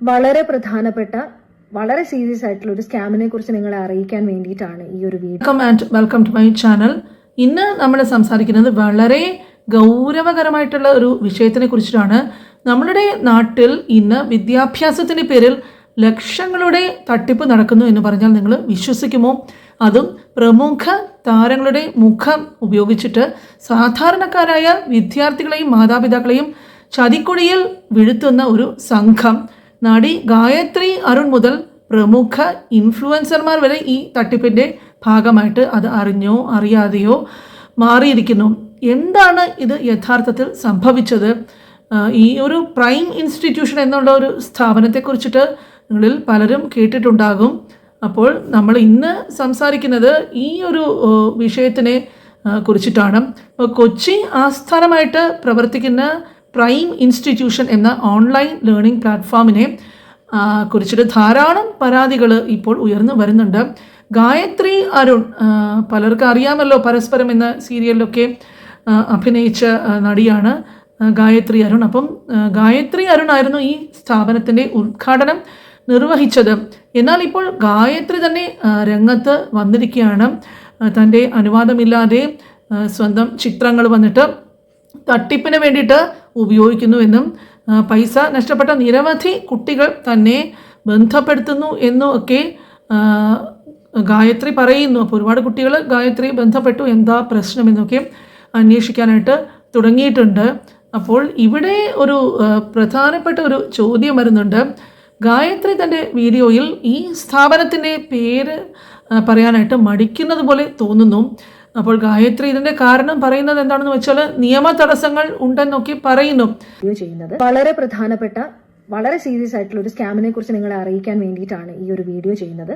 വളരെ പ്രധാനപ്പെട്ട വളരെ സീരിയസ് ആയിട്ടുള്ള ഒരു സ്കാമിനെ കുറിച്ച് നിങ്ങളെ അറിയിക്കാൻ വേണ്ടിയിട്ടാണ് ഈ ഒരു video. Welcome and welcome to my channel ഇന്ന് നമ്മൾ സംസാരിക്കുന്നത് വളരെ ഗൗരവകരമായിട്ടുള്ള ഒരു വിഷയത്തിനെ കുറിച്ചിട്ടാണ്. നമ്മളുടെ നാട്ടിൽ ഇന്ന് വിദ്യാഭ്യാസത്തിന്റെ പേരിൽ ലക്ഷങ്ങളുടെ തട്ടിപ്പ് നടക്കുന്നു എന്ന് പറഞ്ഞാൽ നിങ്ങൾ വിശ്വസിക്കുമോ? അതും പ്രമുഖ താരങ്ങളുടെ മുഖം ഉപയോഗിച്ചിട്ട് സാധാരണക്കാരായ വിദ്യാർത്ഥികളെയും മാതാപിതാക്കളെയും ചതിക്കുഴിയിൽ വീഴ്ത്തുന്ന ഒരു സംഘം നടി ഗായത്രി അരുൺ മുതൽ പ്രമുഖ ഇൻഫ്ലുവൻസർമാർ വരെ ഈ തട്ടിപ്പിന്റെ ഭാഗമായിട്ട് അത് അറിഞ്ഞോ അറിയാതെയോ മാറിയിരിക്കുന്നു. എന്താണ് ഇത് യഥാർത്ഥത്തിൽ സംഭവിച്ചത്? ഈ ഒരു പ്രൈം ഇൻസ്റ്റിറ്റ്യൂഷൻ എന്നുള്ള ഒരു സ്ഥാപനത്തെക്കുറിച്ചിട്ട് നിങ്ങളിൽ പലരും കേട്ടിട്ടുണ്ടാകും. അപ്പോൾ നമ്മൾ ഇന്ന് സംസാരിക്കുന്നത് ഈ ഒരു വിഷയത്തിനെ കുറിച്ചിട്ടാണ്. ഇപ്പോൾ കൊച്ചി ആസ്ഥാനമായിട്ട് പ്രവർത്തിക്കുന്ന പ്രൈം ഇൻസ്റ്റിറ്റ്യൂഷൻ എന്ന ഓൺലൈൻ ലേണിംഗ് പ്ലാറ്റ്ഫോമിനെ കുറിച്ചിട്ട് ധാരാളം പരാതികൾ ഇപ്പോൾ ഉയർന്നു വരുന്നുണ്ട്. ഗായത്രി അരുൺ പലർക്കും അറിയാമല്ലോ പരസ്പരം എന്ന സീരിയലിലൊക്കെ അഭിനയിച്ച നടിയാണ് ഗായത്രി അരുൺ. അപ്പം ഗായത്രി അരുൺ ആയിരുന്നു ഈ സ്ഥാപനത്തിന്റെ ഉദ്ഘാടനം നിർവഹിച്ചത്. എന്നാൽ ഇപ്പോൾ ഗായത്രി തന്നെ രംഗത്ത് വന്നിരിക്കുകയാണ്. തന്റെ അനുവാദമില്ലാതെ സ്വന്തം ചിത്രങ്ങൾ വന്നിട്ട് തട്ടിപ്പിന് വേണ്ടിയിട്ട് ഉപയോഗിക്കുന്നുവെന്നും പൈസ നഷ്ടപ്പെട്ട നിരവധി കുട്ടികൾ തന്നെ ബന്ധപ്പെടുത്തുന്നു എന്നും ഒക്കെ ഗായത്രി പറയുന്നു. അപ്പോൾ ഒരുപാട് കുട്ടികൾ ഗായത്രി ബന്ധപ്പെട്ടു. എന്താ പ്രശ്നം എന്നൊക്കെ അന്വേഷിക്കാനായിട്ട് തുടങ്ങിയിട്ടുണ്ട്. അപ്പോൾ ഇവിടെ ഒരു പ്രധാനപ്പെട്ട ഒരു ചോദ്യം വരുന്നുണ്ട്. ഗായത്രി തന്റെ വീഡിയോയിൽ ഈ സ്ഥാപനത്തിന്റെ പേര് പറയാനായിട്ട് മടിക്കുന്നത് പോലെ തോന്നുന്നു. അപ്പോൾ ഗായത്രി ഇതിന്റെ കാരണം പറയുന്നത് എന്താണെന്ന് വെച്ചാൽ നിയമ തടസ്സങ്ങൾ ഉണ്ടെന്നൊക്കെ പറയുന്നു. ചെയ്യുന്നത് വളരെ പ്രധാനപ്പെട്ട വളരെ സീരിയസ് ആയിട്ടുള്ള ഒരു സ്കാമിനെ കുറിച്ച് നിങ്ങളെ അറിയിക്കാൻ വേണ്ടിയിട്ടാണ് ഈ ഒരു വീഡിയോ ചെയ്യുന്നത്.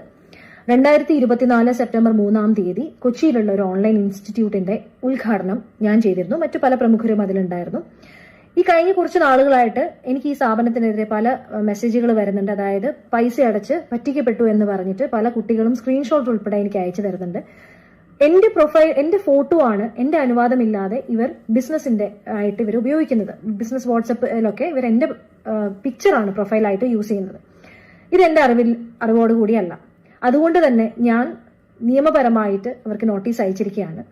രണ്ടായിരത്തി ഇരുപത്തിനാല് സെപ്റ്റംബർ മൂന്നാം തീയതി കൊച്ചിയിലുള്ള ഒരു ഓൺലൈൻ ഇൻസ്റ്റിറ്റ്യൂട്ടിന്റെ ഉദ്ഘാടനം ഞാൻ ചെയ്തിരുന്നു. മറ്റു പല പ്രമുഖരും അതിലുണ്ടായിരുന്നു. ഈ കഴിഞ്ഞ കുറച്ച് നാളുകളായിട്ട് എനിക്ക് ഈ സ്ഥാപനത്തിനെതിരെ പല മെസ്സേജുകൾ വരുന്നുണ്ട്. അതായത് പൈസ അടച്ച് പറ്റിക്കപ്പെട്ടു എന്ന് പറഞ്ഞിട്ട് പല കുട്ടികളും സ്ക്രീൻഷോട്ട് ഉൾപ്പെടെ എനിക്ക് അയച്ചു തരുന്നുണ്ട്. എന്റെ പ്രൊഫൈൽ എന്റെ ഫോട്ടോ ആണ് എന്റെ അനുവാദമില്ലാതെ ഇവർ ബിസിനസിന്റെ ആയിട്ട് ഇവർ ഉപയോഗിക്കുന്നത്. ബിസിനസ് വാട്സപ്പിലൊക്കെ ഇവർ എന്റെ പിക്ചറാണ് പ്രൊഫൈലായിട്ട് യൂസ് ചെയ്യുന്നത്. ഇത് എന്റെ അറിവിൽ അറിവോടുകൂടിയല്ല അതുകൊണ്ട് തന്നെ ഞാൻ നിയമപരമായിട്ട് അവർക്ക് നോട്ടീസ് അയച്ചിരിക്കുകയാണ്.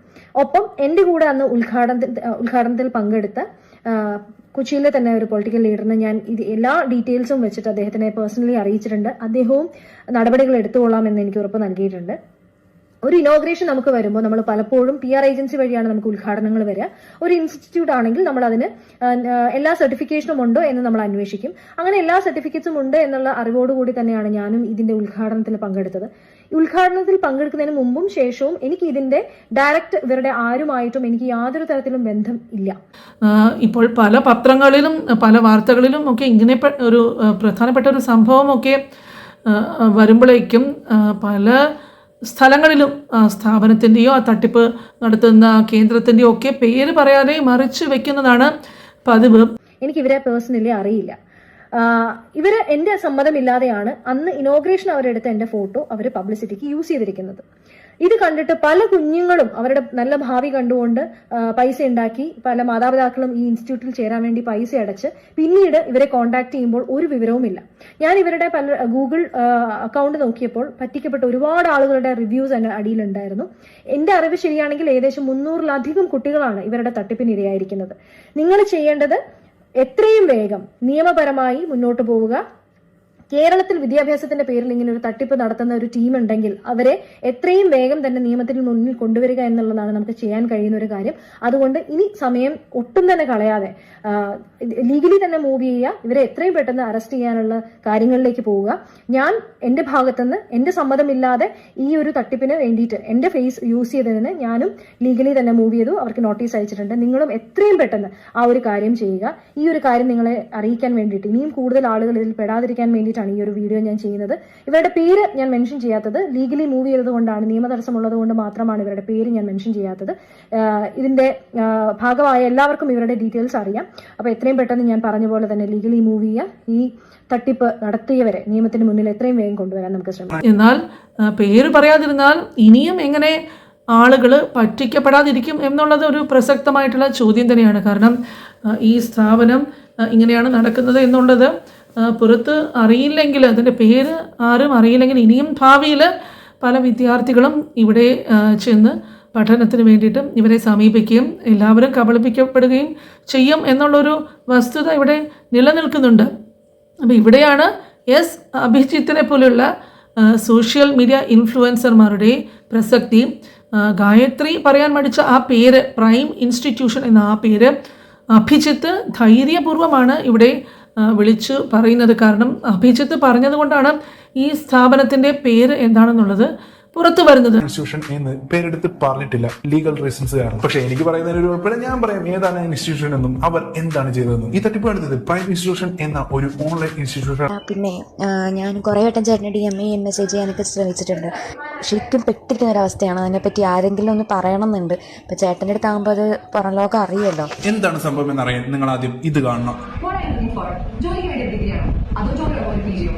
ഒപ്പം എന്റെ കൂടെ അന്ന് ഉദ്ഘാടനത്തിൽ ഉദ്ഘാടനത്തിൽ പങ്കെടുത്ത കൊച്ചിയിലെ തന്നെ ഒരു പൊളിറ്റിക്കൽ ലീഡറിനെ ഞാൻ ഇത് എല്ലാ ഡീറ്റെയിൽസും വെച്ചിട്ട് അദ്ദേഹത്തിനെ പേഴ്സണലി അറിയിച്ചിട്ടുണ്ട്. അദ്ദേഹവും നടപടികൾ എടുത്തുകൊള്ളാം എന്ന് എനിക്ക് ഉറപ്പ് നൽകിയിട്ടുണ്ട്. ഒരു ഇനോഗ്രേഷൻ നമുക്ക് വരുമ്പോൾ നമ്മൾ പലപ്പോഴും പി ആർ ഏജൻസി വഴിയാണ് നമുക്ക് ഉദ്ഘാടനങ്ങൾ വരിക. ഒരു ഇൻസ്റ്റിറ്റ്യൂട്ട് ആണെങ്കിൽ നമ്മൾ അതിന് എല്ലാ സർട്ടിഫിക്കേഷനും ഉണ്ടോ എന്ന് നമ്മൾ അന്വേഷിക്കും. അങ്ങനെ എല്ലാ സർട്ടിഫിക്കറ്റ്സും ഉണ്ട് എന്നുള്ള അറിവോടുകൂടി തന്നെയാണ് ഞാനും ഇതിന്റെ ഉദ്ഘാടനത്തിൽ പങ്കെടുത്തത്. ഉദ്ഘാടനത്തിൽ പങ്കെടുക്കുന്നതിന് മുമ്പും ശേഷവും എനിക്ക് ഇതിന്റെ ഡയറക്റ്റ് ഇവരുടെ ആരുമായിട്ടും എനിക്ക് യാതൊരു തരത്തിലും ബന്ധം ഇല്ല. ഇപ്പോൾ പല പത്രങ്ങളിലും പല വാർത്തകളിലും ഒക്കെ ഇങ്ങനെ ഒരു പ്രധാനപ്പെട്ട ഒരു സംഭവമൊക്കെ വരുമ്പോഴേക്കും പല സ്ഥലങ്ങളിലും സ്ഥാപനത്തിന്റെയോ ആ തട്ടിപ്പ് നടത്തുന്ന കേന്ദ്രത്തിന്റെയോ ഒക്കെ പേര് പറയാതെ മറിച്ച് വെക്കുന്നതാണ് പതിവ്. എനിക്ക് ഇവരെ പേഴ്സണലി അറിയില്ല. ഇവർ എന്റെ സമ്മതമില്ലാതെയാണ് അന്ന് ഇനോഗ്രേഷൻ അവരെടുത്ത എന്റെ ഫോട്ടോ അവർ പബ്ലിസിറ്റിക്ക് യൂസ് ചെയ്തിരിക്കുന്നത്. ഇത് കണ്ടിട്ട് പല കുഞ്ഞുങ്ങളും അവരുടെ നല്ല ഭാവി കണ്ടുകൊണ്ട് പൈസ ഉണ്ടാക്കി പല മാതാപിതാക്കളും ഈ ഇൻസ്റ്റിറ്റ്യൂട്ടിൽ ചേരാൻ വേണ്ടി പൈസ അടച്ച് പിന്നീട് ഇവരെ കോൺടാക്ട് ചെയ്യുമ്പോൾ ഒരു വിവരവുമില്ല. ഞാൻ ഇവരുടെ പല ഗൂഗിൾ അക്കൗണ്ട് നോക്കിയപ്പോൾ പറ്റിക്കപ്പെട്ട ഒരുപാട് ആളുകളുടെ റിവ്യൂസ് എന്റെ അടിയിലുണ്ടായിരുന്നു. എന്റെ അറിവ് ശരിയാണെങ്കിൽ ഏകദേശം മുന്നൂറിലധികം കുട്ടികളാണ് ഇവരുടെ തട്ടിപ്പിന് ഇരയായിരിക്കുന്നത് നിങ്ങൾ ചെയ്യേണ്ടത് എത്രയും വേഗം നിയമപരമായി മുന്നോട്ട് പോവുക. കേരളത്തിൽ വിദ്യാഭ്യാസത്തിന്റെ പേരിൽ ഇങ്ങനെ ഒരു തട്ടിപ്പ് നടത്തുന്ന ഒരു ടീം ഉണ്ടെങ്കിൽ അവരെ എത്രയും വേഗം തന്നെ നിയമത്തിന് മുന്നിൽ കൊണ്ടുവരിക എന്നുള്ളതാണ് നമുക്ക് ചെയ്യാൻ കഴിയുന്ന ഒരു കാര്യം. അതുകൊണ്ട് ഇനി സമയം ഒട്ടും തന്നെ കളയാതെ ലീഗലി തന്നെ മൂവ് ചെയ്യുക ഇവരെ എത്രയും പെട്ടെന്ന് അറസ്റ്റ് ചെയ്യാനുള്ള കാര്യങ്ങളിലേക്ക് പോവുക. ഞാൻ എന്റെ ഭാഗത്തുനിന്ന് എന്റെ സമ്മതമില്ലാതെ ഈ ഒരു തട്ടിപ്പിന് വേണ്ടിയിട്ട് എന്റെ ഫേസ് യൂസ് ചെയ്തതിന് ഞാനും ലീഗലി തന്നെ മൂവ് ചെയ്തു. അവർക്ക് നോട്ടീസ് അയച്ചിട്ടുണ്ട്. നിങ്ങളും എത്രയും പെട്ടെന്ന് ആ ഒരു കാര്യം ചെയ്യുക. ഈ ഒരു കാര്യം നിങ്ങളെ അറിയിക്കാൻ വേണ്ടിയിട്ട് ഇനിയും കൂടുതൽ ആളുകൾ ഇതിൽ പെടാതിരിക്കാൻ വേണ്ടിയിട്ടാണ് ഈ ഒരു വീഡിയോ ഞാൻ ചെയ്യുന്നത്. ഇവരുടെ പേര് ഞാൻ മെൻഷൻ ചെയ്യാത്തത്. ലീഗലി മൂവ് ചെയ്തതുകൊണ്ടാണ് നിയമതടസ്സമുള്ളത് നിയമ കൊണ്ട് മാത്രമാണ് ഇവരുടെ പേര് ഞാൻ മെൻഷൻ ചെയ്യാത്തത്. ഇതിന്റെ ഭാഗമായ എല്ലാവർക്കും ഇവരുടെ ഡീറ്റെയിൽസ് അറിയാം. അപ്പോൾ എത്രയും പെട്ടെന്ന് ഞാൻ പറഞ്ഞ പോലെ തന്നെ ലീഗലി മൂവ് ചെയ്യുക ഈ തട്ടിപ്പ് നടത്തിയവരെ നിയമത്തിന് മുന്നിൽ എത്രയും വേഗം കൊണ്ടുവരാൻ നമുക്ക് ശ്രമിക്കാം. എന്നാൽ പേര് പറയാതിരുന്നാൽ ഇനിയും എങ്ങനെ ആളുകൾ പറ്റിക്കപ്പെടാതിരിക്കും എന്നുള്ളത് ഒരു പ്രസക്തമായിട്ടുള്ള ചോദ്യം തന്നെയാണ്. കാരണം ഈ സ്ഥാപനം ഇങ്ങനെയാണ് നടക്കുന്നത് എന്നുള്ളത് പുറത്ത് അറിയില്ലെങ്കിൽ അതിന്റെ പേര് ആരും അറിയില്ലെങ്കിൽ ഇനിയും ഭാവിയിൽ പല വിദ്യാർത്ഥികളും ഇവിടെ ചെന്ന് പഠനത്തിന് വേണ്ടിയിട്ട് ഇവരെ സമീപിക്കുകയും എല്ലാവരും കബളിപ്പിക്കപ്പെടുകയും ചെയ്യും എന്നുള്ളൊരു വസ്തുത ഇവിടെ നിലനിൽക്കുന്നുണ്ട്. അപ്പോൾ ഇവിടെയാണ് എസ് അഭിജിത്തിനെ പോലുള്ള സോഷ്യൽ മീഡിയ ഇൻഫ്ലുവൻസർമാരുടെ പ്രസക്തി. ഗായത്രി പറയാൻ മടിച്ച ആ പേര് പ്രൈം ഇൻസ്റ്റിറ്റ്യൂഷൻ എന്ന ആ പേര് അഭിജിത്ത് ധൈര്യപൂർവമാണ് ഇവിടെ വിളിച്ചു പറയുന്നത് കാരണം അഭിജിത്ത് പറഞ്ഞതുകൊണ്ടാണ് ഈ സ്ഥാപനത്തിന്റെ പേര് എന്താണെന്നുള്ളത് പുറത്തു വരുന്നത്. ഇൻസ്റ്റിറ്റ്യൂഷൻ എന്ന് പേരെടുത്ത് പറഞ്ഞിട്ടില്ല. ലീഗൽ റീസൺസ് കാരണം. പക്ഷെ എനിക്ക് പറയുന്നതിന് ഒരു കുഴപ്പമില്ല. ഞാൻ പറയാം ഏതാണ് ഇൻസ്റ്റിറ്റ്യൂഷൻ എന്നും അവർ എന്താണ് ചെയ്തതെന്നും. ഈ തട്ടിപ്പ് എടുത്തത് പ്രൈം ഇൻസ്റ്റിറ്റ്യൂഷൻ എന്ന ഒരു ഓൺലൈൻ ഇൻസ്റ്റിറ്റ്യൂഷൻ പിന്നെ ഞാൻ കുറെ വട്ടം ചേട്ടൻ ഡി എം എ മെസ്സേജ് ചെയ്യാനൊക്കെ ശ്രമിച്ചിട്ടുണ്ട്. ശരിക്കും പെട്ടിരിക്കുന്ന ഒരവസ്ഥയാണ് അതിനെപ്പറ്റി ആരെങ്കിലും ഒന്ന് പറയണമെന്നുണ്ട്. അപ്പോൾ ചേട്ടന്റെ അടുത്താകുമ്പോൾ അത് പുറം ലോകം അറിയല്ലോ എന്താണ് സംഭവം എന്നറിയാൻ നിങ്ങൾ ആദ്യം ഇത് കാണണം. looking for. Do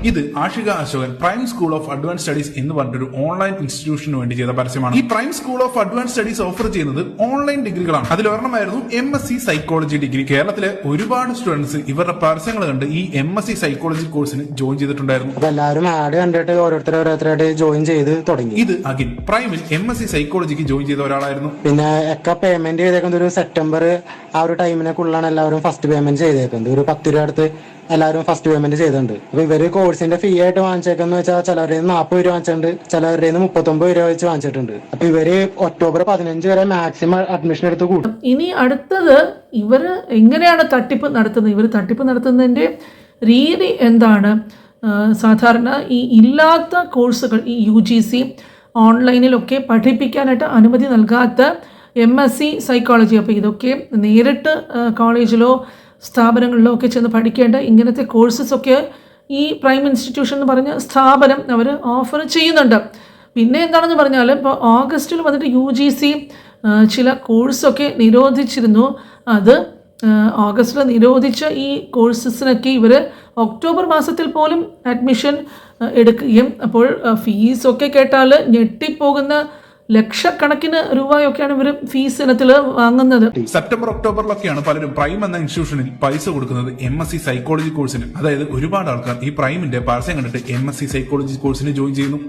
ഇത് Ashika Ashokan prime school of advance studies എന്ന് പറഞ്ഞൊരു ഓൺലൈൻ ഇൻസ്റ്റിറ്റ്യൂഷന് വേണ്ടി ചെയ്ത പരസ്യമാണ്. ഈ prime school of advance studies offer ചെയ്യുന്നത് ഓൺലൈൻ ഡിഗ്രികളാണ് അതിൽ ഒരെണ്ണമായിരുന്നു M S C psychology degree കേരളത്തിലെ ഒരുപാട് സ്റ്റുഡൻസ് ഇവരുടെ പരസ്യങ്ങൾ കണ്ട് ഈ എം എസ് സി സൈക്കോളജി കോഴ്സിന് ജോയിൻ ചെയ്തിട്ടുണ്ടായിരുന്നു. അപ്പൊ എല്ലാവരും ആഡ് കണ്ടിട്ട് ഓരോരുത്തർ ഓരോരുത്തരായിട്ട് ജോയിൻ ചെയ്ത് തുടങ്ങി. ഇത് അഖിൽ പ്രൈമിൽ എം എസ് സി സൈക്കോളജിക്ക് ജോയിൻ ചെയ്ത ഒരാളായിരുന്നു. പിന്നെ ഒക്കെ പേയ്മെന്റ് ചെയ്തേക്കുന്നത് ഒരു സെപ്റ്റംബർ ആ ഒരു ടൈമിനെ കുള്ളാണ് എല്ലാവരും ഫസ്റ്റ് പേയ്മെന്റ് ചെയ്തേക്കുന്നത്. ഒരു പത്ത് രൂപ അടുത്ത് എല്ലാവരും ഫസ്റ്റ് പേയ്മെന്റ് ചെയ്തിട്ടുണ്ട്. അപ്പൊ ഇവർ കോഴ്സിന്റെ ഫീ ആയിട്ട് വാങ്ങിച്ചേക്കെന്ന് വെച്ചാൽ ചിലവരുടെ നാൽപ്പത് രൂപ വാങ്ങിച്ചിട്ടുണ്ട് ചിലവരുടെ മുപ്പത്തൊമ്പത് രൂപ വെച്ച് വാങ്ങിച്ചിട്ടുണ്ട്. അപ്പൊ ഇവർ ഒക്ടോബർ പതിനഞ്ച് വരെ മാക്സിമം അഡ്മിഷൻ എടുത്ത് കൂട്ടും. ഇനി അടുത്തത് ഇവർ എങ്ങനെയാണ് തട്ടിപ്പ് നടത്തുന്നത്? ഇവർ തട്ടിപ്പ് നടത്തുന്നതിന്റെ രീതി എന്താണ്? സാധാരണ ഈ ഇല്ലാത്ത കോഴ്സുകൾ ഈ യു ജി സി ഓൺലൈനിലൊക്കെ പഠിപ്പിക്കാനായിട്ട് അനുമതി നൽകാത്ത എം എസ് സി സൈക്കോളജി അപ്പോൾ ഇതൊക്കെ നേരിട്ട് കോളേജിലോ സ്ഥാപനങ്ങളിലോ ഒക്കെ ചെന്ന് പഠിക്കേണ്ട ഇങ്ങനത്തെ കോഴ്സസൊക്കെ ഈ പ്രൈം ഇൻസ്റ്റിറ്റ്യൂഷൻ എന്ന് പറഞ്ഞ സ്ഥാപനം അവർ ഓഫർ ചെയ്യുന്നുണ്ട്. പിന്നെ എന്താണെന്ന് പറഞ്ഞാൽ ഇപ്പോൾ ഓഗസ്റ്റിൽ വന്നിട്ട് യു ജി സി ചില കോഴ്സൊക്കെ നിരോധിച്ചിരുന്നു. അത് ഓഗസ്റ്റിൽ നിരോധിച്ച ഈ കോഴ്സസിനൊക്കെ ഇവർ ഒക്ടോബർ മാസത്തിൽ പോലും അഡ്മിഷൻ എടുക്കുകയും അപ്പോൾ ഫീസൊക്കെ കേട്ടാൽ ഞെട്ടിപ്പോകുന്ന ലക്ഷക്കണക്കിന് രൂപയൊക്കെയാണ് ഇവർ ഫീസ് ഇനത്തിൽ വാങ്ങുന്നത്. സെപ്റ്റംബർ ഒക്ടോബറിലൊക്കെയാണ് പലരും പ്രൈം എന്ന ഇൻസ്റ്റിറ്റ്യൂഷനിൽ പൈസ കൊടുക്കുന്നത് എം എസ് സി സൈക്കോളജി കോഴ്സിന് അതായത് ഒരുപാട് ആൾക്കാർ ഈ പ്രൈമിന്റെ പരസ്യം കണ്ടിട്ട് എം എസ് സി സൈക്കോളജി കോഴ്സിന് ജോയിൻ ചെയ്യുന്നു.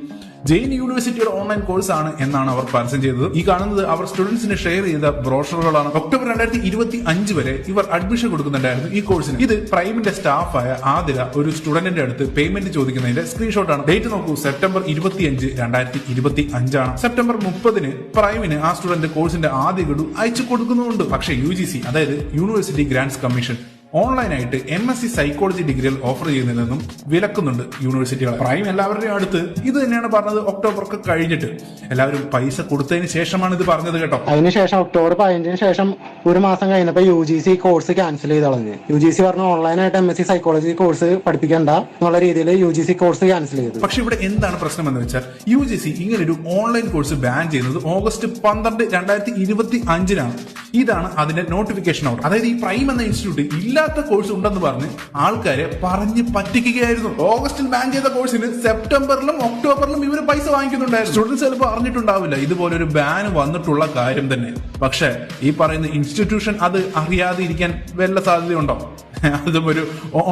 ജെയിൻ യൂണിവേഴ്സിറ്റിയുടെ ഓൺലൈൻ കോഴ്സ് ആണ് എന്നാണ് അവർ പരസ്യം ചെയ്തത്. ഈ കാണുന്നത് അവർ സ്റ്റുഡൻസിന് ഷെയർ ചെയ്ത ബ്രോഷറുകളാണ്. ഒക്ടോബർ രണ്ടായിരത്തി ഇരുപത്തി അഞ്ച് വരെ ഇവർ അഡ്മിഷൻ കൊടുക്കുന്നുണ്ടായിരുന്നു ഈ കോഴ്സിന്. ഇത് പ്രൈമിന്റെ സ്റ്റാഫായ ആതിര ഒരു സ്റ്റുഡന്റിന്റെ അടുത്ത് പേയ്മെന്റ് ചോദിക്കുന്നതിന്റെ സ്ക്രീൻഷോട്ടാണ്. ഡേറ്റ് നോക്കൂ സെപ്റ്റംബർ ഇരുപത്തിയഞ്ച് രണ്ടായിരത്തി ഇരുപത്തി അഞ്ചാണ് സെപ്റ്റംബർ മുപ്പതിന് പ്രൈമിന് ആ സ്റ്റുഡന്റ് കോഴ്സിന്റെ ആദ്യ ഗഡു അയച്ചു കൊടുക്കുന്നുണ്ട് പക്ഷേ യു അതായത് യൂണിവേഴ്സിറ്റി ഗ്രാൻഡ്സ് കമ്മീഷൻ ഓൺലൈനായിട്ട് എം എസ് സി സൈക്കോളജി ഡിഗ്രികൾ ഓഫർ ചെയ്യുന്നതിൽ വിലക്കുന്നുണ്ട് യൂണിവേഴ്സിറ്റികൾ പ്രൈം എല്ലാവരുടെയും അടുത്ത്. ഇത് തന്നെയാണ് പറഞ്ഞത് ഒക്ടോബർ ഒക്കെ കഴിഞ്ഞിട്ട്. എല്ലാവരും പൈസ കൊടുത്തതിന് ശേഷമാണ് ഇത് പറഞ്ഞത് കേട്ടോ. അതിനുശേഷം ഒക്ടോബർ പതിനഞ്ചിന് ശേഷം ഒരു മാസം കഴിഞ്ഞപ്പോൾ U G C course cancel ചെയ്ത് കളഞ്ഞു. യു ജി സി പറഞ്ഞ ഓൺലൈനായിട്ട് M S C psychology course പഠിപ്പിക്കണ്ട എന്നുള്ള രീതിയിൽ U G C course cancel ചെയ്തു. പക്ഷെ ഇവിടെ എന്താണ് പ്രശ്നം എന്ന് വെച്ചാൽ യു ജി സി ഇങ്ങനെ ഒരു ഓൺലൈൻ കോഴ്സ് ബാൻ ചെയ്യുന്നത് ഓഗസ്റ്റ് പന്ത്രണ്ട് രണ്ടായിരത്തി ഇരുപത്തി അഞ്ചിനാണ്. ഇതാണ് അതിന്റെ നോട്ടിഫിക്കേഷൻ ഔട്ട് അതായത് ഈ പ്രൈം എന്ന ഇൻസ്റ്റിറ്റ്യൂട്ട് ഇല്ലാത്ത കോഴ്സ് ഉണ്ടെന്ന് പറഞ്ഞ് ആൾക്കാരെ പറഞ്ഞ് പറ്റിക്കുകയായിരുന്നു. ഓഗസ്റ്റിൽ ബാൻ ചെയ്ത കോഴ്സിന് സെപ്റ്റംബറിലും ഒക്ടോബറിലും ഇവർ പൈസ വാങ്ങിക്കുന്നുണ്ടായിരുന്നു. സ്റ്റുഡൻസ് ചിലപ്പോൾ അറിഞ്ഞിട്ടുണ്ടാവില്ല. ഇതുപോലെ ഒരു ബാൻ വന്നിട്ടുള്ള കാര്യം തന്നെ. പക്ഷേ ഈ പറയുന്ന ഇൻസ്റ്റിറ്റ്യൂഷൻ അത് അറിയാതെ ഇരിക്കാൻ വല്ല സാധ്യതയുണ്ടോ? അതും ഒരു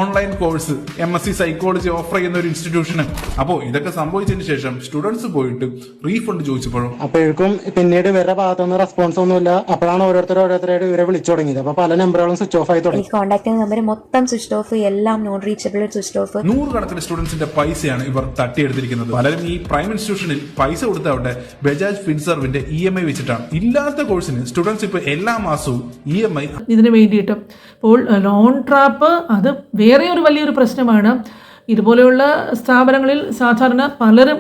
online course M S C psychology offer ചെയ്യുന്ന ഒരു ഇൻസ്റ്റിറ്റ്യൂഷന് അപ്പോ ഇതൊക്കെ സംഭവിച്ചതിന് ശേഷം സ്റ്റുഡൻസ് പോയിട്ട് റീഫണ്ട് ചോദിച്ചപ്പോഴും അപ്പോഴേക്കും പിന്നീട് വേറെ ഭാഗത്തുനിന്ന് റെസ്പോൺസ് ഒന്നുമില്ല. അപ്പോഴാണ് ഓരോരുത്തർ ഓരോരുത്തരായിട്ട് ഇവരെ വിളിച്ചു തുടങ്ങിയത്. അപ്പൊ പല നമ്പറുകളും സ്വിച്ച് ഓഫ് ആയി തുടങ്ങി. കോൺടാക്ട് നമ്പർ മൊത്തം സ്വിച്ച് ഓഫ് എല്ലാം നോൺ റീച്ചബിൾ സ്വിച്ച് ഓഫ് നൂറുകണക്കിന് സ്റ്റുഡൻസിന്റെ പൈസയാണ് ഇവർ തട്ടിയെടുത്തിരിക്കുന്നത്. പലരും ഈ പ്രൈം ഇൻസ്റ്റിറ്റ്യൂഷനിൽ പൈസ കൊടുത്തവട്ടെ ബജാജ് ഫിൻസർവിന്റെ ഇ എം ഐ വെച്ചിട്ടാണ്. ഇല്ലാത്ത കോഴ്സിന് സ്റ്റുഡൻസ് ഇപ്പൊ എല്ലാ മാസവും ഇ എം ഐ ഇതിന് വേണ്ടിയിട്ട് ഇപ്പോൾ ലോൺ ട്രാപ്പ് അത് വേറെ ഒരു വലിയൊരു പ്രശ്നമാണ്. ഇതുപോലെയുള്ള സ്ഥാപനങ്ങളിൽ സാധാരണ പലരും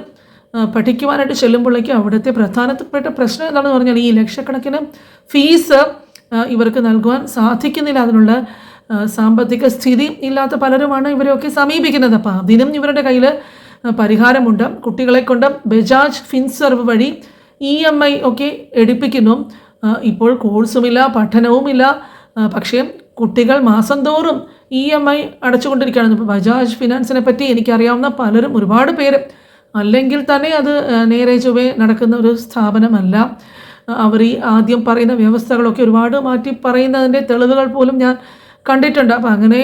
പഠിക്കുവാനായിട്ട് ചെല്ലുമ്പോഴേക്കും അവിടുത്തെ പ്രധാനപ്പെട്ട പ്രശ്നം എന്താണെന്ന് പറഞ്ഞാൽ ഈ ലക്ഷക്കണക്കിന് ഫീസ് ഇവർക്ക് നൽകുവാൻ സാധിക്കുന്നില്ല. അതിനുള്ള സാമ്പത്തിക സ്ഥിതി ഇല്ലാത്ത പലരുമാണ് ഇവരെയൊക്കെ സമീപിക്കുന്നത്. അപ്പോൾ അതിനും ഇവരുടെ കയ്യിൽ പരിഹാരമുണ്ട്. കുട്ടികളെ കൊണ്ട് ബജാജ് ഫിൻസർവ് വഴി ഇ എം ഐ ഒക്കെ എടുപ്പിക്കുന്നു. ഇപ്പോൾ കോഴ്സുമില്ല പഠനവുമില്ല. പക്ഷേ കുട്ടികൾ മാസം തോറും ഇ എം ഐ അടച്ചുകൊണ്ടിരിക്കുകയാണ്. ഇപ്പോൾ ബജാജ് ഫിനാൻസിനെ പറ്റി എനിക്കറിയാവുന്ന പലരും ഒരുപാട് പേര്. അല്ലെങ്കിൽ തന്നെ അത് നേരെ ചൊവ്വേ നടക്കുന്ന ഒരു സ്ഥാപനമല്ല. അവർ ഈ ആദ്യം പറയുന്ന വ്യവസ്ഥകളൊക്കെ ഒരുപാട് മാറ്റി പറയുന്നതിന്റെ തെളിവുകൾ പോലും ഞാൻ കണ്ടിട്ടുണ്ട്. അപ്പോൾ അങ്ങനെ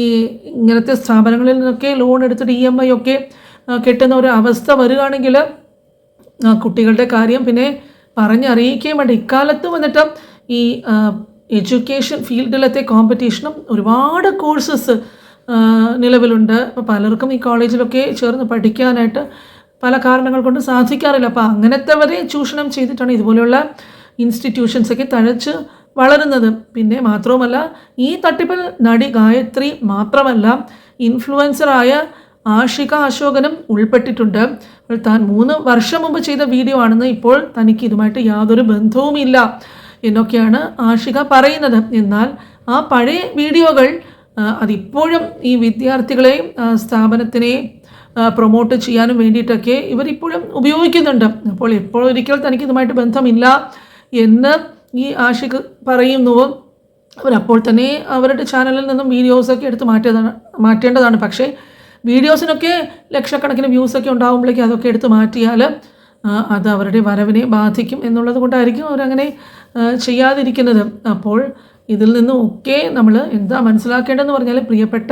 ഈ ഇങ്ങനത്തെ സ്ഥാപനങ്ങളിൽ നിന്നൊക്കെ ലോൺ എടുത്തിട്ട് ഇ എം ഐ ഒക്കെ കിട്ടുന്ന കെട്ടുന്ന ഒരു അവസ്ഥ വരികയാണെങ്കിൽ കുട്ടികളുടെ കാര്യം പിന്നെ പറഞ്ഞറിയിക്കുകയും വേണ്ട. ഇക്കാലത്ത് വന്നിട്ട് ഈ എഡ്യൂക്കേഷൻ ഫീൽഡിലത്തെ കോമ്പറ്റീഷനും ഒരുപാട് കോഴ്സസ് നിലവിലുണ്ട്. അപ്പോൾ പലർക്കും ഈ കോളേജിലൊക്കെ ചേർന്ന് പഠിക്കാനായിട്ട് പല കാരണങ്ങൾ കൊണ്ട് സാധിക്കാറില്ല. അപ്പോൾ അങ്ങനത്തെ വരെ ചൂഷണം ചെയ്തിട്ടാണ് ഇതുപോലെയുള്ള ഇൻസ്റ്റിറ്റ്യൂഷൻസൊക്കെ തഴച്ച് വളരുന്നത്. പിന്നെ മാത്രവുമല്ല ഈ തട്ടിപ്പിൽ നടി ഗായത്രി മാത്രമല്ല ഇൻഫ്ലുവൻസറായ ആഷിക അശോകനും ഉൾപ്പെട്ടിട്ടുണ്ട്. താൻ മൂന്ന് വർഷം മുമ്പ് ചെയ്ത വീഡിയോ ആണെന്ന് ഇപ്പോൾ തനിക്ക് ഇതുമായിട്ട് യാതൊരു ബന്ധവുമില്ല. എന്നൊക്കെയാണ് ആഷിക പറയുന്നത്. എന്നാൽ ആ പഴയ വീഡിയോകൾ അതിപ്പോഴും ഈ വിദ്യാർത്ഥികളെയും സ്ഥാപനത്തിനെയും പ്രൊമോട്ട് ചെയ്യാനും വേണ്ടിയിട്ടൊക്കെ ഇവരിപ്പോഴും ഉപയോഗിക്കുന്നുണ്ട്. അപ്പോൾ എപ്പോഴൊരിക്കൽ തനിക്ക് ഇതുമായിട്ട് ബന്ധമില്ല എന്ന് ഈ ആഷിഖ് പറയുന്നുവോ അവരപ്പോൾ തന്നെ അവരുടെ ചാനലിൽ നിന്നും വീഡിയോസൊക്കെ എടുത്ത് മാറ്റിയതാണ് മാറ്റേണ്ടതാണ്. പക്ഷേ വീഡിയോസിനൊക്കെ ലക്ഷക്കണക്കിന് വ്യൂസൊക്കെ ഉണ്ടാകുമ്പോഴേക്കും അതൊക്കെ എടുത്ത് മാറ്റിയാൽ അത് അവരുടെ വരവിനെ ബാധിക്കും എന്നുള്ളത് കൊണ്ടായിരിക്കും അവരങ്ങനെ ചെയ്യാതിരിക്കുന്നത്. അപ്പോൾ ഇതിൽ നിന്നും ഒക്കെ നമ്മൾ എന്താ മനസ്സിലാക്കേണ്ടതെന്ന് പറഞ്ഞാൽ പ്രിയപ്പെട്ട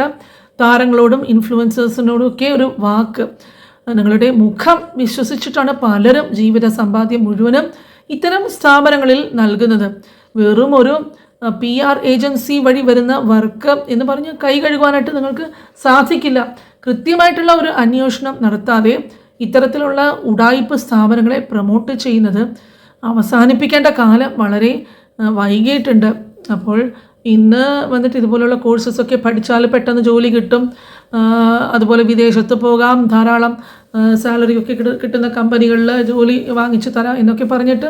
താരങ്ങളോടും ഇൻഫ്ലുവൻസേഴ്സിനോടും ഒക്കെ ഒരു വാക്ക്. നിങ്ങളുടെ മുഖം വിശ്വസിച്ചിട്ടാണ് പലരും ജീവിത സമ്പാദ്യം മുഴുവനും ഇത്തരം സ്ഥാപനങ്ങളിൽ നൽകുന്നത്. വെറും ഒരു പി ആർ ഏജൻസി വഴി വരുന്ന വർക്ക് എന്ന് പറഞ്ഞ് കൈ കഴുകാനായിട്ട് നിങ്ങൾക്ക് സാധിക്കില്ല. കൃത്യമായിട്ടുള്ള ഒരു അന്വേഷണം നടത്താതെ ഇത്തരത്തിലുള്ള ഉടായ്പ സ്ഥാപനങ്ങളെ പ്രൊമോട്ട് ചെയ്യുന്നത് അവസാനിപ്പിക്കേണ്ട കാലം വളരെ വൈകിയിട്ടുണ്ട്. അപ്പോൾ ഇന്ന് വന്നിട്ട് ഇതുപോലുള്ള കോഴ്സസൊക്കെ പഠിച്ചാൽ പെട്ടെന്ന് ജോലി കിട്ടും. അതുപോലെ വിദേശത്ത് പോകാം ധാരാളം സാലറി ഒക്കെ കിട്ട- കിട്ടുന്ന കമ്പനികളിൽ ജോലി വാങ്ങിച്ചു തരാം എന്നൊക്കെ പറഞ്ഞിട്ട്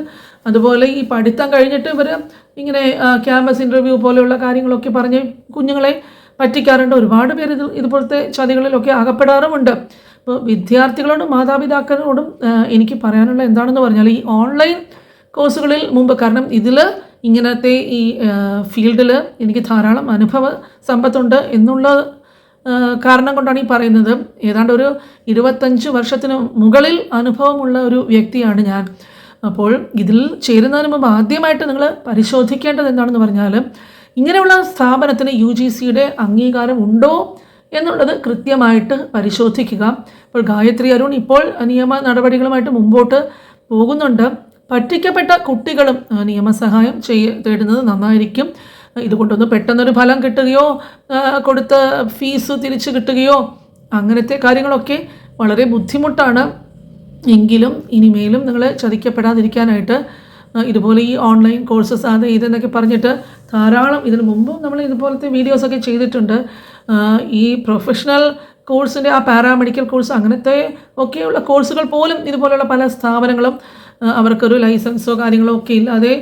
അതുപോലെ ഈ പഠിത്തം കഴിഞ്ഞിട്ട് ഇവർ ഇങ്ങനെ ക്യാമ്പസ് ഇന്റർവ്യൂ പോലെയുള്ള കാര്യങ്ങളൊക്കെ പറഞ്ഞ് കുഞ്ഞുങ്ങളെ പറ്റിക്കാറുണ്ട്. ഒരുപാട് പേര് ഇത് ഇതുപോലത്തെ ചതികളിലൊക്കെ അകപ്പെടാറുമുണ്ട്. അപ്പോൾ വിദ്യാർത്ഥികളോടും മാതാപിതാക്കളോടും എനിക്ക് പറയാനുള്ള എന്താണെന്ന് പറഞ്ഞാൽ ഈ ഓൺലൈൻ കോഴ്സുകളിൽ മുമ്പ് കാരണം ഇതിൽ ഇങ്ങനത്തെ ഈ ഫീൽഡിൽ എനിക്ക് ധാരാളം അനുഭവ സമ്പത്തുണ്ട് എന്നുള്ള കാരണം കൊണ്ടാണ് ഈ പറയുന്നത്. ഏതാണ്ട് ഒരു ഇരുപത്തഞ്ച് വർഷത്തിന് മുകളിൽ അനുഭവമുള്ള ഒരു വ്യക്തിയാണ് ഞാൻ. അപ്പോൾ ഇതിൽ ചേരുന്നതിന് മുമ്പ് ആദ്യമായിട്ട് നിങ്ങൾ പരിശോധിക്കേണ്ടത് എന്താണെന്ന് പറഞ്ഞാൽ ഇങ്ങനെയുള്ള സ്ഥാപനത്തിന് യു ജി സിയുടെ അംഗീകാരം ഉണ്ടോ എന്നുള്ളത് കൃത്യമായിട്ട് പരിശോധിക്കുക. അപ്പോൾ ഗായത്രി അരുൺ ഇപ്പോൾ നിയമ നടപടികളുമായിട്ട് മുമ്പോട്ട് പോകുന്നുണ്ട്. പറ്റിക്കപ്പെട്ട കുട്ടികളും നിയമസഹായം ചെയ്യ തേടുന്നത് നന്നായിരിക്കും. ഇതുകൊണ്ടൊന്ന് പെട്ടെന്നൊരു ഫലം കിട്ടുകയോ കൊടുത്ത ഫീസ് തിരിച്ചു കിട്ടുകയോ അങ്ങനത്തെ കാര്യങ്ങളൊക്കെ വളരെ ബുദ്ധിമുട്ടാണ്. എങ്കിലും ഇനിമേലും നിങ്ങൾ ചതിക്കപ്പെടാതിരിക്കാനായിട്ട് ഇതുപോലെ ഈ ഓൺലൈൻ കോഴ്സസ് അത് ഇതെന്നൊക്കെ പറഞ്ഞിട്ട് ധാരാളം ഇതിന് മുമ്പും നമ്മൾ ഇതുപോലത്തെ വീഡിയോസൊക്കെ ചെയ്തിട്ടുണ്ട്. ഈ പ്രൊഫഷണൽ കോഴ്സിന്റെ ആ പാരാമെഡിക്കൽ കോഴ്സ് അങ്ങനത്തെ ഒക്കെയുള്ള കോഴ്സുകൾ പോലും ഇതുപോലെയുള്ള പല സ്ഥാപനങ്ങളും അവർക്കൊരു ലൈസൻസോ കാര്യങ്ങളോ ഒക്കെ ഇല്ലാതെ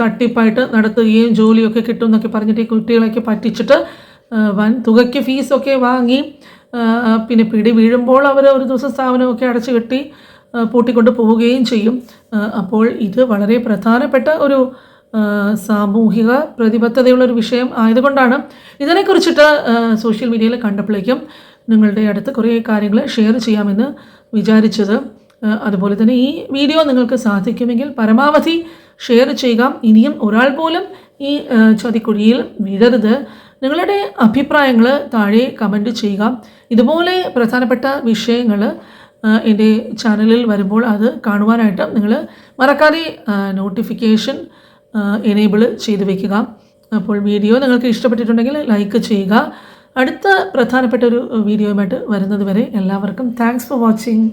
തട്ടിപ്പായിട്ട് നടത്തുകയും ജോലിയൊക്കെ കിട്ടും എന്നൊക്കെ പറഞ്ഞിട്ട് ഈ കുട്ടികളൊക്കെ പറ്റിച്ചിട്ട് വൻ തുകയ്ക്ക് ഫീസൊക്കെ വാങ്ങി പിന്നെ പിടി വീഴുമ്പോൾ അവർ ഒരു ദിവസം സ്ഥാപനമൊക്കെ അടച്ചു കെട്ടി പൂട്ടിക്കൊണ്ട് പോവുകയും ചെയ്യും. അപ്പോൾ ഇത് വളരെ പ്രധാനപ്പെട്ട ഒരു സാമൂഹിക പ്രതിബദ്ധതയുള്ള ഒരു വിഷയം ആയതുകൊണ്ടാണ് ഇതിനെക്കുറിച്ചിട്ട് സോഷ്യൽ മീഡിയയിൽ കണ്ടപ്പോഴേക്കും നിങ്ങളുടെ അടുത്ത് കുറേ കാര്യങ്ങൾ ഷെയർ ചെയ്യാമെന്ന് വിചാരിച്ചത്. അതുപോലെ തന്നെ ഈ വീഡിയോ നിങ്ങൾക്ക് സാധിക്കുമെങ്കിൽ പരമാവധി ഷെയർ ചെയ്യുക. ഇനിയും ഒരാൾ പോലും ഈ ചതിക്കുഴിയിൽ വീഴരുത് നിങ്ങളുടെ അഭിപ്രായങ്ങൾ താഴെ കമന്റ് ചെയ്യുക. ഇതുപോലെ പ്രധാനപ്പെട്ട വിഷയങ്ങൾ എന്റെ ചാനലിൽ വരുമ്പോൾ അത് കാണുവാനായിട്ട് നിങ്ങൾ മറക്കാതെ നോട്ടിഫിക്കേഷൻ എനേബിൾ ചെയ്ത് വയ്ക്കുക അപ്പോൾ വീഡിയോ നിങ്ങൾക്ക് ഇഷ്ടപ്പെട്ടിട്ടുണ്ടെങ്കിൽ ലൈക്ക് ചെയ്യുക. അടുത്ത പ്രധാനപ്പെട്ട ഒരു വീഡിയോയുമായിട്ട് വരുന്നത് വരെ എല്ലാവർക്കും താങ്ക്സ് ഫോർ വാച്ചിങ്